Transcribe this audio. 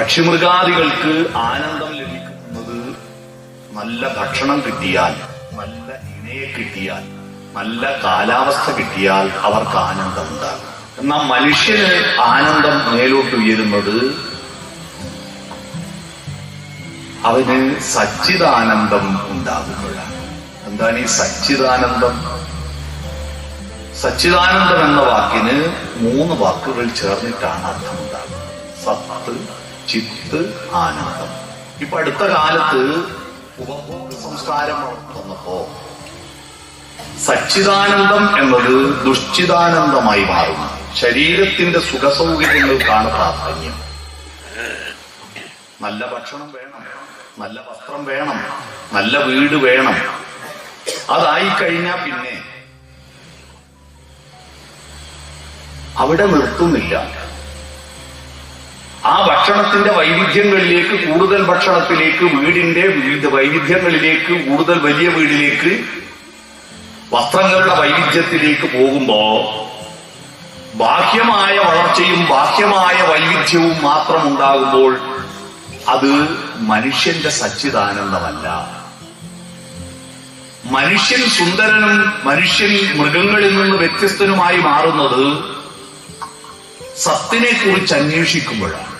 പക്ഷിമൃഗാദികൾക്ക് ആനന്ദം ലഭിക്കുന്നത് നല്ല ഭക്ഷണം കിട്ടിയാൽ നല്ല ഇണയെ കിട്ടിയാൽ നല്ല കാലാവസ്ഥ കിട്ടിയാൽ അവർക്ക് ആനന്ദം ഉണ്ടാകും എന്നാൽ മനുഷ്യന് ആനന്ദം മേലോട്ട് ഉയരുന്നത് അവന് സച്ചിദാനന്ദം ഉണ്ടാകുമ്പോഴാണ്. എന്താണ് ഈ സച്ചിദാനന്ദം? സച്ചിദാനന്ദം എന്ന വാക്കിന് മൂന്ന് വാക്കുകൾ ചേർന്നിട്ടാണ് അർത്ഥം ഉണ്ടാകുന്നത് സത്ത് ചിത്ത് ആനന്ദം ഇപ്പൊ അടുത്ത കാലത്ത് ഉപഭോഗ സംസ്കാരം വന്നപ്പോ സച്ചിദാനന്ദം എന്നത് ദുഷ്ചിദാനന്ദമായി മാറുന്നു. ശരീരത്തിന്റെ സുഖസൗകര്യങ്ങൾക്കാണ് പ്രാധാന്യം. നല്ല ഭക്ഷണം വേണം നല്ല വസ്ത്രം വേണം നല്ല വീട് വേണം. അതായി കഴിഞ്ഞാൽ പിന്നെ അവിടെ നിർത്തുന്നില്ല. ആ ഭക്ഷണത്തിന്റെ വൈവിധ്യങ്ങളിലേക്ക് കൂടുതൽ ഭക്ഷണത്തിലേക്ക് വീടിന്റെ വിവിധ വൈവിധ്യങ്ങളിലേക്ക് കൂടുതൽ വലിയ വീടിലേക്ക് വസ്ത്രങ്ങളുടെ വൈവിധ്യത്തിലേക്ക് പോകുമ്പോ ബാഹ്യമായ വളർച്ചയും ബാഹ്യമായ വൈവിധ്യവും മാത്രം ഉണ്ടാകുമ്പോൾ അത് മനുഷ്യന്റെ സച്ചിദാനന്ദമല്ല. മനുഷ്യൻ സുന്ദരനും മനുഷ്യൻ മൃഗങ്ങളിൽ നിന്ന് വ്യത്യസ്തനുമായി മാറുന്നത് സത്തിനെ കുറിച്ച് അന്വേഷിക്കുമ്പോഴാണ്.